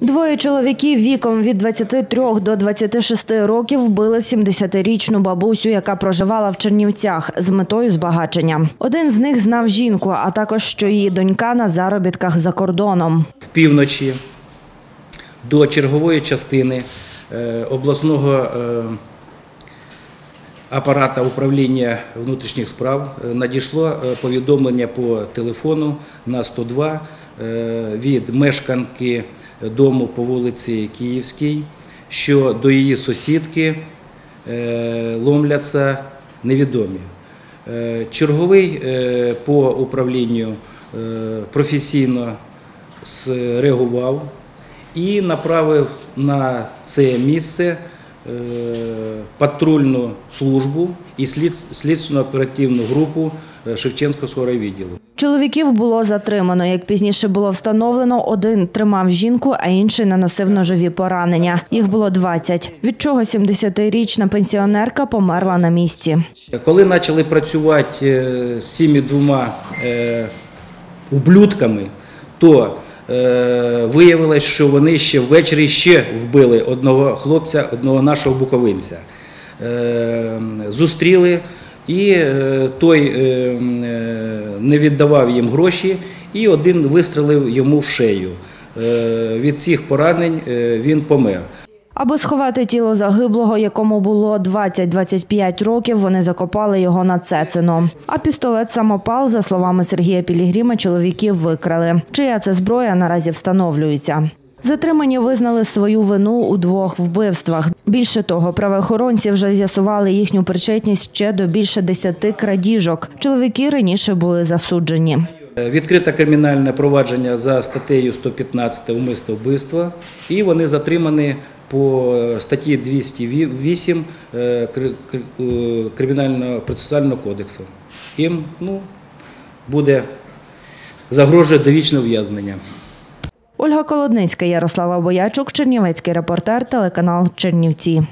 Двоє чоловіків віком від 23 до 26 років вбили 70-річну бабусю, яка проживала в Чернівцях з метою збагачення. Один з них знав жінку, а також що її донька на заробітках за кордоном. в півночі до чергової частини е, обласного е, апарата управління внутрішніх справ е, надійшло повідомлення по телефону на 102 е, від мешканки дому по вулиці Київській, що до її сусідки е, ломляться невідомі. Е, Черговий е, по управлінню е, професійно зреагував і направив на це місце е, патрульну службу і слід- слідчо-оперативну групу е, Шевченського райвідділу. Чоловіків було затримано. Як пізніше було встановлено, один тримав жінку, а інший наносив ножові поранення. Їх було 20, від чого 70-річна пенсіонерка померла на місці. Коли почали працювати е, з цими двома е, ублюдками, то е, виявилось, що вони ще ввечері ще вбили одного хлопця, одного нашого буковинця. Е, Зустріли, і е, той е, е, не віддавав їм гроші, і один вистрелив йому в шею. Е, Від цих поранень е, він помер. Аби сховати тіло загиблого, якому було 20-25 років, вони закопали його на Цецино. А пістолет самопал, за словами Сергія Пілігрима, чоловіків викрали. Чия це зброя наразі встановлюється. Затримані визнали свою вину у двох вбивствах. Більше того, правоохоронці вже з'ясували їхню причетність ще до більше десяти крадіжок. Чоловіки раніше були засуджені. Е, Відкрите кримінальне провадження за статтею 115 умисне вбивство, і вони затримані по статті 208 е, е, Кримінального процесуального кодексу. Їм ну, буде загрожує довічне ув'язнення. Ольга Колодницька, Ярослава Боячук, Чернівецький репортер, телеканал Чернівці.